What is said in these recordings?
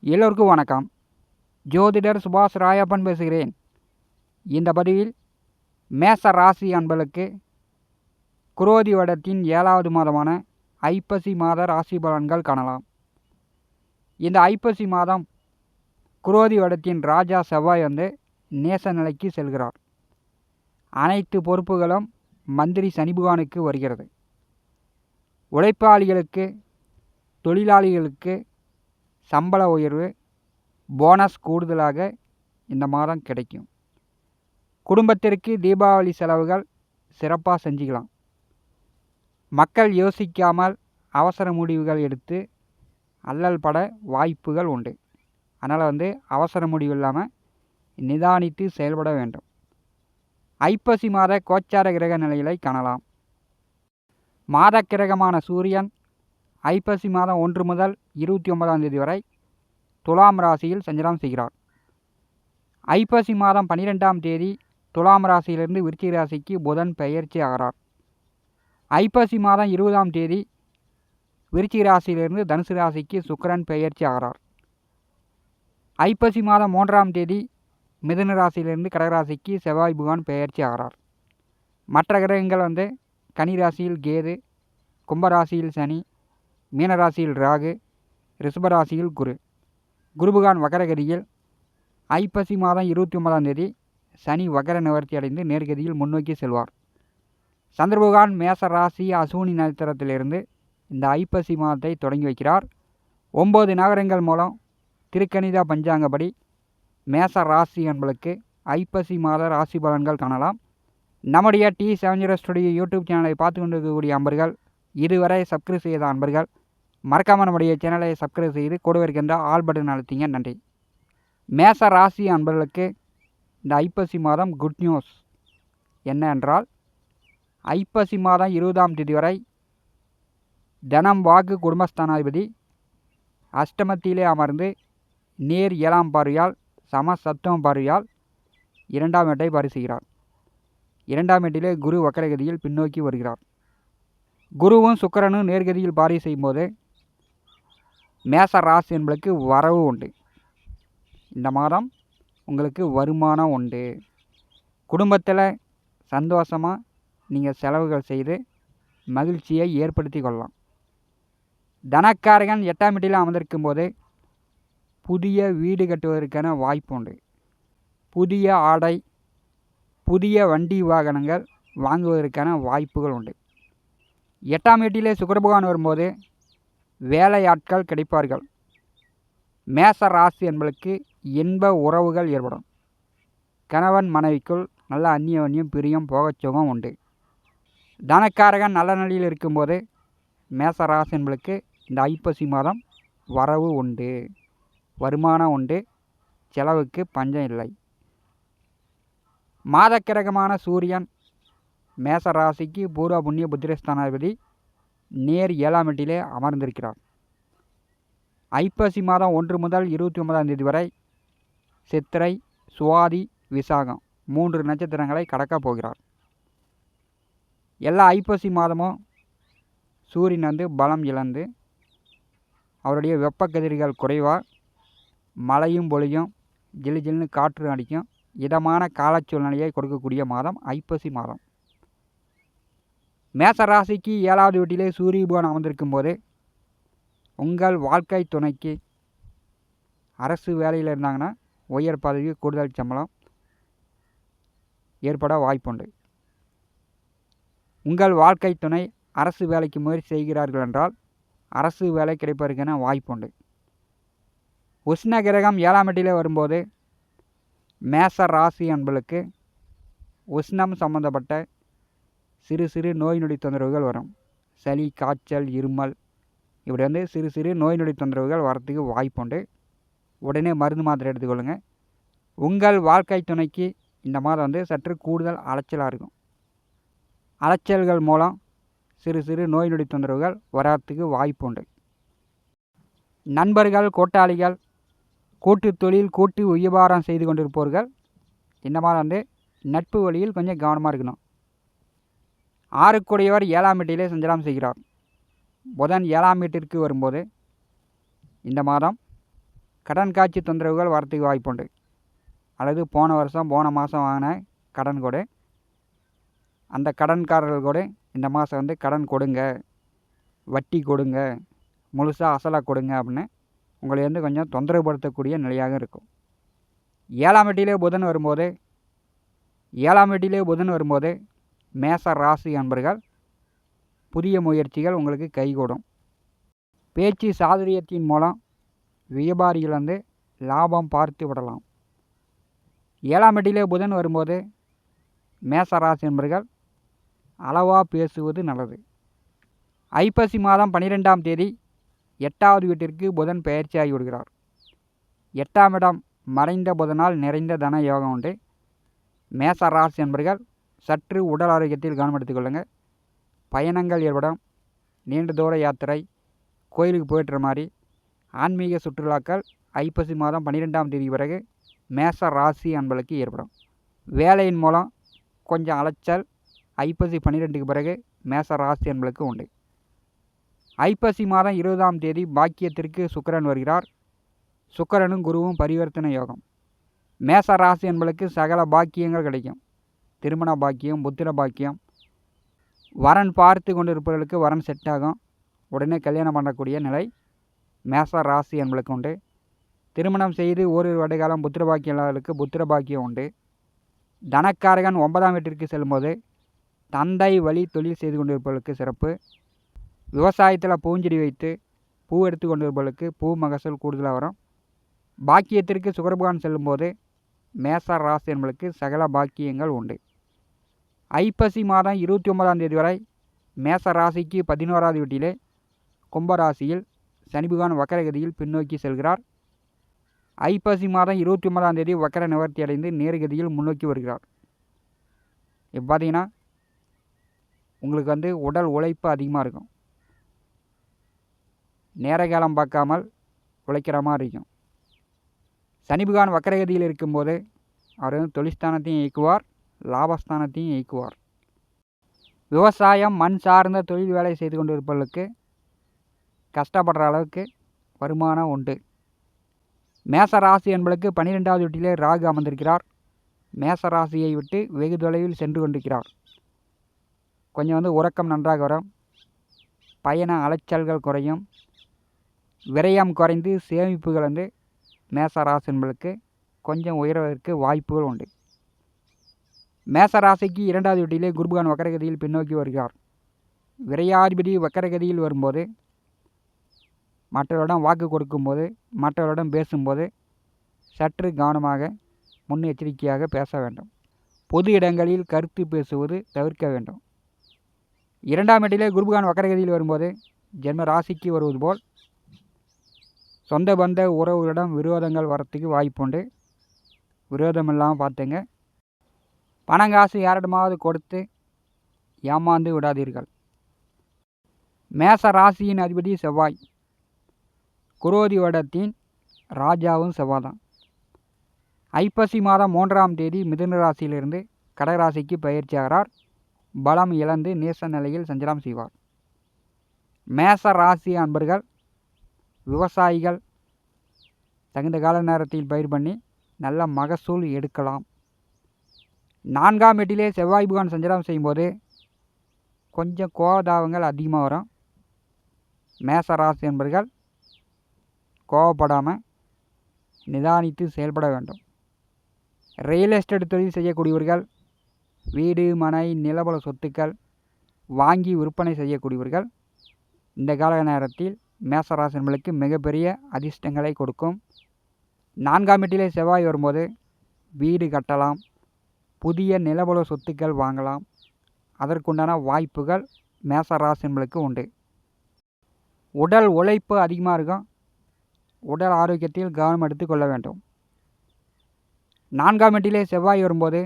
எல்லோருக்கும் வணக்கம். ஜோதிடர் சுபாஷ் ராயப்பன் பேசுகிறேன். இந்த பதிவில் மேச ராசி அன்பளுக்கு குரோதி வடத்தின் ஏழாவது மாதமான ஐப்பசி மாத ராசி பலன்கள் காணலாம். இந்த ஐப்பசி மாதம் குரோதி வடத்தின் ராஜா செவ்வாய் வந்து நேச நிலைக்கு செல்கிறார். அனைத்து பொறுப்புகளும் மந்திரி சனிபுகானுக்கு வருகிறது. உழைப்பாளிகளுக்கு தொழிலாளிகளுக்கு சம்பள உயர்வு போனஸ் கூடுதலாக இந்த மாதம் கிடைக்கும். குடும்பத்திற்கு தீபாவளி செலவுகள் சிறப்பாக செஞ்சுக்கலாம். மக்கள் யோசிக்காமல் அவசர முடிவுகள் எடுத்து அல்லல் பட வாய்ப்புகள் உண்டு. அதனால் வந்து அவசர முடிவு இல்லாமல் நிதானித்து செயல்பட வேண்டும். ஐப்பசி மாத கோச்சார கிரக நிலைகளை காணலாம். மாத கிரகமான சூரியன் ஐப்பசி மாதம் ஒன்று முதல் இருபத்தி ஒன்பதாம் தேதி வரை துலாம் ராசியில் சஞ்சலம் செய்கிறார். ஐப்பசி மாதம் பன்னிரெண்டாம் தேதி துலாம் ராசியிலிருந்து விருச்சிக ராசிக்கு புதன் பெயர்ச்சி ஆகிறார். ஐப்பசி மாதம் இருபதாம் தேதி விருச்சிக ராசியிலிருந்து தனுசு ராசிக்கு சுக்கரன் பெயர்ச்சி ஆகிறார். ஐப்பசி மாதம் மூன்றாம் தேதி மிதுன ராசியிலிருந்து கடகராசிக்கு செவ்வாய் புகான் பெயர்ச்சி ஆகிறார். மற்ற கிரகங்கள் வந்து கனி ராசியில் கேது கும்பராசியில் சனி மீனராசியில் ராகு ரிஷபராசியில் குரு. குருபகான் வக்கரகதியில் ஐப்பசி மாதம் இருபத்தி ஒன்பதாம் தேதி சனி வக்கர நிவர்த்தி அடைந்து நேர்கதியில் முன்னோக்கி செல்வார். சந்திரபகான் மேச ராசி அசூனி நட்சத்திரத்திலிருந்து இந்த ஐப்பசி மாதத்தை தொடங்கி வைக்கிறார். ஒம்பது நகரங்கள் மூலம் திருக்கணிதா பஞ்சாங்கப்படி மேச ராசி என்பளுக்கு ஐப்பசி மாத ராசி பலன்கள் காணலாம். நம்முடைய T seven zero studio YouTube சேனலை பார்த்து கொண்டிருக்கக்கூடிய அன்பர்கள் இதுவரை சப்ஸ்கிரைப் செய்த அன்பர்கள் மறக்காமல் நம்முடைய சேனலை சப்ஸ்கிரைப் செய்து கூட இருக்கின்ற ஆல் பட்டன் அழுத்திங்க. நன்றி. மேச ராசி அன்பர்களுக்கு இந்த ஐப்பசி மாதம் குட் நியூஸ் என்ன என்றால் ஐப்பசி மாதம் இருபதாம் தேதி வரை தனம் வாக்கு குடும்பஸ்தானாதிபதி அஷ்டமத்திலே அமர்ந்து நேர் ஏழாம் பார்வையால் சம சத்துவம் பார்வையால் இரண்டாம் இடத்தை பரிசுகிறார் இரண்டாம் வீட்டிலே குரு வக்கரகதியில் பின்னோக்கி வருகிறார். குருவும் சுக்கரனும் நேர்கதியில் பாரி செய்யும்போது மேச ராசி என்பளுக்கு வரவு உண்டு. இந்த மாதம் உங்களுக்கு வருமானம் உண்டு. குடும்பத்தில் சந்தோஷமாக நீங்கள் செலவுகள் செய்து மகிழ்ச்சியை ஏற்படுத்தி கொள்ளலாம். தனக்காரகன் எட்டாம் வீட்டில் அமர்ந்திருக்கும் போது புதிய வீடு கட்டுவதற்கான வாய்ப்பு உண்டு. புதிய ஆடை புதிய வண்டி வாகனங்கள் வாங்குவதற்கான வாய்ப்புகள் உண்டு. எட்டாம் வீட்டிலே சுக்கரபகவான் வரும்போது வேலையாட்கள் கிடைப்பார்கள். மேச ராசி என்பளுக்கு இன்ப உறவுகள் ஏற்படும். கணவன் மனைவிக்குள் நல்ல அந்நியோன்யம் பிரியம் போகச்சுகம் உண்டு. தனக்காரகன் நல்ல நிலையில் இருக்கும்போது மேச ராசி என்பளுக்கு இந்த ஐப்பசி மாதம் வரவு உண்டு. வருமானம் உண்டு. செலவுக்கு பஞ்சம் இல்லை. மாதக்கிரகமான சூரியன் மேச ராசிக்கு பூர்வ புண்ணிய புத்திரஸ்தானாதிபதி நேர் ஏழாம் எட்டிலே அமர்ந்திருக்கிறார். ஐப்பசி மாதம் ஒன்று முதல் இருபத்தி ஒன்பதாம் தேதி வரை சித்திரை சுவாதி விசாகம் மூன்று நட்சத்திரங்களை கடக்கப் போகிறார். எல்லா ஐப்பசி மாதமும் சூரியன் வந்து பலம் இழந்து அவருடைய வெப்பக்கதிர்கள் குறைவாக மழையும் பொழியும் ஜிலு ஜில்னு காற்று அடிக்கும் இதமான காலச்சூழ்நிலையை கொடுக்கக்கூடிய மாதம் ஐப்பசி மாதம். மேச ராசிக்கு ஏழாவது வீட்டிலே சூரிய பகவான் அமர்ந்திருக்கும் போது உங்கள் வாழ்க்கை துணைக்கு அரசு வேலையில் இருந்தாங்கன்னா உயர் பதவி கூடுதல் சம்பளம் ஏற்பட வாய்ப்புண்டு. உங்கள் வாழ்க்கை துணை அரசு வேலைக்கு முயற்சி செய்கிறார்கள் என்றால் அரசு வேலை கிடைப்பதற்கான வாய்ப்புண்டு. உஷ்ண கிரகம் ஏழாம் எட்டிலே வரும்போது மேச ராசி என்பளுக்கு உஷ்ணம் சம்பந்தப்பட்ட சிறு சிறு நோய் நொடி தொந்தரவுகள் வரும். சளி காய்ச்சல் இருமல் இப்படி வந்து சிறு சிறு நோய் நொடி தொந்தரவுகள் வரத்துக்கு வாய்ப்புண்டு உடனே மருந்து மாத்திரை எடுத்துக்கொள்ளுங்கள் உங்கள் வாழ்க்கை துணைக்கு இந்த மாதம் வந்து சற்று கூடுதல் அலைச்சலாக இருக்கும். அலைச்சல்கள் மூலம் சிறு சிறு நோய் நொடி தொந்தரவுகள் வராதுக்கு வாய்ப்புண்டு நண்பர்கள் கூட்டாளிகள் கூட்டு தொழில் கூட்டு வியாபாரம் செய்து கொண்டிருப்பவர்கள் இந்த மாதம் வந்து நட்பு வழியில் கொஞ்சம் கவனமாக இருக்கணும். ஆறுக்குடையவர் ஏழாம் வீட்டிலே சஞ்சலம் செய்கிறார். புதன் ஏழாம் வீட்டிற்கு வரும்போது இந்த மாதம் கடன் காட்சி தொந்தரவுகள் வரத்துக்கு வாய்ப்புண்டு. அல்லது போன வருஷம் போன மாதம் வாங்கின கடன் கூட. அந்த கடன்காரர்கள் கூட. இந்த மாதம் வந்து கடன் கொடுங்க. வட்டி கொடுங்க. முழுசாக அசலாக கொடுங்க அப்படின்னு உங்களை வந்து கொஞ்சம் தொந்தரவுப்படுத்தக்கூடிய நிலையாக இருக்கும். ஏழாம் வீட்டிலே புதன் வரும்போது ஏழாம் வீட்டிலே புதன் வரும்போது மேச ராசி அன்பர்கள் புதிய முயற்சிகள் உங்களுக்கு கைகூடும். பேச்சு சாதுரியத்தின் மூலம் வியாபாரிகள் லாபம் பார்த்து விடலாம். ஏழாம் எட்டிலே புதன் வரும்போது மேச ராசி என்பர்கள் அளவாக பேசுவது நல்லது. ஐப்பசி மாதம் பன்னிரெண்டாம் தேதி எட்டாவது வீட்டிற்கு புதன் பயிற்சியாகி விடுகிறார். எட்டாம் இடம் மறைந்த புதனால் நிறைந்த தன யோகம் உண்டு. மேச ராசி என்பர்கள் சற்று உடல் ஆரோக்கியத்தில் கவனம் எடுத்துக்கொள்ளுங்கள் பயணங்கள் ஏற்படும். நீண்ட தூர யாத்திரை கோயிலுக்கு போயிட்டுற மாதிரி. ஆன்மீக சுற்றுலாக்கள் ஐப்பசி மாதம் பன்னிரெண்டாம் தேதி பிறகு மேச ராசி அன்பளுக்கு ஏற்படும். வேலையின் மூலம் கொஞ்சம் அலைச்சல் ஐப்பசி பன்னிரெண்டுக்கு பிறகு மேச ராசி அன்பளுக்கு உண்டு. ஐப்பசி மாதம் இருபதாம் தேதி பாக்கியத்திற்கு சுக்கரன் வருகிறார். சுக்கரனும் குருவும் பரிவர்த்தனை யோகம். மேச ராசி என்பளுக்கு சகல பாக்கியங்கள் கிடைக்கும். திருமண பாக்கியம் புத்திர பாக்கியம். வரன் பார்த்து கொண்டிருப்பவர்களுக்கு வரன் செட் ஆகும். உடனே கல்யாணம் பண்ணக்கூடிய நிலை மேச ராசி என்பளுக்கு உண்டு. திருமணம் செய்து ஓரிரு வடைகாலம் புத்திர பாக்கியம் இல்லாதவர்களுக்கு புத்திர பாக்கியம் உண்டு. தனக்காரகன் ஒன்பதாம் வீட்டிற்கு செல்லும்போது தந்தை வழி தொழில் செய்து கொண்டிருப்பவர்களுக்கு சிறப்பு. விவசாயத்தில் பூஞ்செடி வைத்து பூ எடுத்து கொண்டிருப்பவர்களுக்கு பூ மகசூல் கூடுதலாக வரும். பாக்கியத்திற்கு சுகர்பகான் செல்லும்போது மேச ராசி என்பளுக்கு சகல பாக்கியங்கள் உண்டு. ஐப்பசி மாதம் இருபத்தி ஒன்பதாம் தேதி வரை மேச ராசிக்கு பதினோராவது வீட்டிலே கும்பராசியில் சனிபகவான் வக்கரகதியில் பின்னோக்கி செல்கிறார். ஐப்பசி மாதம் இருபத்தி ஒன்பதாம் தேதி வக்கர நிவர்த்தி அடைந்து நேர்கதியில் முன்னோக்கி வருகிறார். இப்போ பார்த்தீங்கன்னா உங்களுக்கு வந்து உடல் உழைப்பு அதிகமாக இருக்கும். நேர காலம் பார்க்காமல் உழைக்கிற மாதிரி இருக்கும். சனி பகவான் வக்கரகதியில் இருக்கும்போது அவர் வந்து தொழிற்ஸ்தானத்தையும் இயக்குவார். லாபஸ்தானத்தையும் இயக்குவார் விவசாயம் மண் சார்ந்த தொழில் வேலை செய்து கொண்டிருப்பவர்களுக்கு கஷ்டப்படுற அளவுக்கு வருமானம் உண்டு. மேச ராசி என்பதற்கு பன்னிரெண்டாவது வீட்டிலே ராகு அமர்ந்திருக்கிறார். மேச ராசியை விட்டு வெகு தொலைவில் சென்று கொண்டிருக்கிறார். கொஞ்சம் வந்து உறக்கம் நன்றாக வரும். பயண அலைச்சல்கள் குறையும். விரயம் குறைந்து சேமிப்புகள் வந்து மேச ராசி கொஞ்சம் உயர்வதற்கு வாய்ப்புகள் உண்டு. மேச ராசிக்கு இரண்டாவது வீட்டிலே குருபகான் வக்கரகதியில் பின்னோக்கி வருகிறார். விரையாதிபதி வக்கரகதியில் வரும்போது மற்றவரிடம் வாக்கு கொடுக்கும்போது மற்றவரிடம் பேசும்போது சற்று கவனமாக முன்னெச்சரிக்கையாக பேச வேண்டும். பொது இடங்களில் கருத்து பேசுவது தவிர்க்க வேண்டும். இரண்டாம் இடத்திலே குருபகான் வக்கரகதியில் வரும்போது ஜென்ம ராசிக்கு வருவது போல் சொந்த பந்த உறவுகளிடம் விரோதங்கள் வரத்துக்கு வாய்ப்புண்டு. விரோதம் இல்லாமல் பார்த்துங்க. பணம் காசு யாரிடமாவது கொடுத்து ஏமாந்து விடாதீர்கள். மேச ராசியின் அதிபதி செவ்வாய். குரோதி வடத்தின் ராஜாவும் செவ்வாய் தான் ஐப்பசி மாதம் மூன்றாம் தேதி மிதுன ராசியிலிருந்து கடகராசிக்கு பயிற்சியாகிறார். பலம் இழந்து நேச நிலையில் சஞ்சலம் செய்வார். மேச ராசி அன்பர்கள் விவசாயிகள் தகுந்த கால நேரத்தில் பயிர் பண்ணி நல்ல மகசூல் எடுக்கலாம். நான்காம் வீட்டிலே செவ்வாய் புகான் சஞ்சாரம் செய்யும்போது கொஞ்சம் கோபதாபங்கள் அதிகமாக வரும். மேசராசி என்பர்கள் கோவப்படாமல் நிதானித்து செயல்பட வேண்டும். ரியல் எஸ்டேட் தொழில் செய்யக்கூடியவர்கள் வீடு மனை நிலபல சொத்துக்கள் வாங்கி விற்பனை செய்யக்கூடியவர்கள் இந்த கால நேரத்தில் மேசராசன்களுக்கு மிகப்பெரிய அதிர்ஷ்டங்களை கொடுக்கும். நான்காம் வீட்டிலே செவ்வாய் வரும்போது வீடு கட்டலாம் புதிய நிலபல சொத்துக்கள் வாங்கலாம். அதற்குண்டான வாய்ப்புகள் மேசராசி என்பளுக்கு உண்டு. உடல் உழைப்பு அதிகமாக இருக்கும். உடல் ஆரோக்கியத்தில் கவனம் எடுத்துக்கொள்ள வேண்டும். நான்காம் வீட்டிலே செவ்வாய் வரும்போது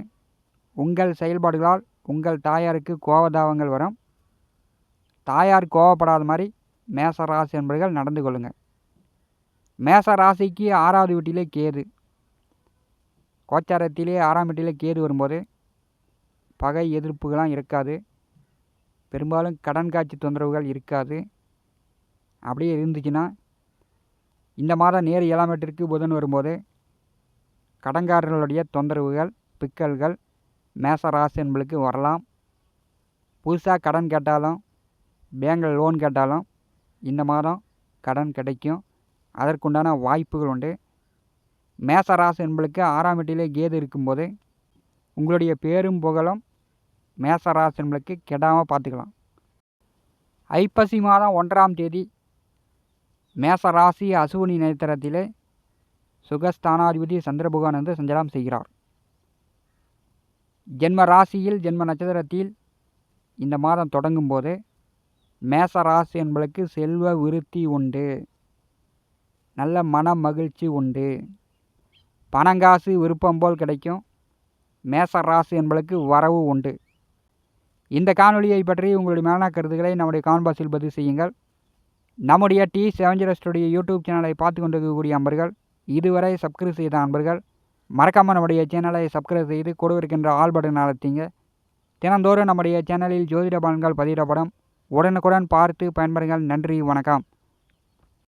உங்கள் செயல்பாடுகளால் உங்கள் தாயாருக்கு கோபதாபங்கள் வரும். தாயார் கோவப்படாத மாதிரி மேச ராசி என்பவர்கள் நடந்து கொள்ளுங்கள் மேச ராசிக்கு ஆறாவது வீட்டிலே கேது. கோச்சாரத்திலே ஆறாம் வீட்டிலே கேது வரும்போது பகை எதிர்ப்புகள்லாம் இருக்காது. பெரும்பாலும் கடன் காட்சி தொந்தரவுகள் இருக்காது. அப்படியே இருந்துச்சுன்னா இந்த மாதம் நேர் ஏழாம் வீட்டிற்கு புதன் வரும்போது கடன்காரர்களுடைய தொந்தரவுகள் பிக்கல்கள் மேச ராசி என்பளுக்கு வரலாம். புதுசாக கடன் கேட்டாலும் பேங்கில் லோன் கேட்டாலும் இந்த மாதம் கடன் கிடைக்கும். அதற்குண்டான வாய்ப்புகள் உண்டு. மேசராசு என்பளுக்கு ஆறாம் வீட்டிலே கேது இருக்கும்போது உங்களுடைய பேரும் புகழும் மேசராசு என்பளுக்கு கெடாமல் பார்த்துக்கலாம். ஐப்பசி மாதம் ஒன்றாம் தேதி மேச ராசி அசுவினி நட்சத்திரத்திலே சுகஸ்தானாதிபதி சந்திரபகவான் வந்து சஞ்சாரம் செய்கிறார். ஜென்ம ராசியில் ஜென்ம நட்சத்திரத்தில் இந்த மாதம் தொடங்கும் போது மேச ராசி என்பளுக்கு செல்வ விருத்தி உண்டு. நல்ல மன மகிழ்ச்சி உண்டு. பணங்காசு விருப்பம் போல் கிடைக்கும். மேச ராசி என்பளுக்கு வரவு உண்டு. இந்த காணொலியை பற்றி உங்களுடைய மேலான கருத்துக்களை நம்முடைய காமெண்ட் பதிவு செய்யுங்கள். நம்முடைய T seven zero studio YouTube சேனலை பார்த்து கொண்டிருக்கக்கூடிய அன்பர்கள் இதுவரை சப்ஸ்கிரைப் செய்த அன்பர்கள் மறக்காமல் நம்முடைய சேனலை சப்ஸ்கிரைப் செய்து கொடுவிருக்கின்ற இருக்கின்ற ஆல் பட்டன் அழுத்திங்க. தினந்தோறும் நம்முடைய சேனலில் ஜோதிட பலன்கள் பதிவிடப்படும். உடனுக்குடன் பார்த்து பயன்பெறுங்கள். நன்றி வணக்கம்.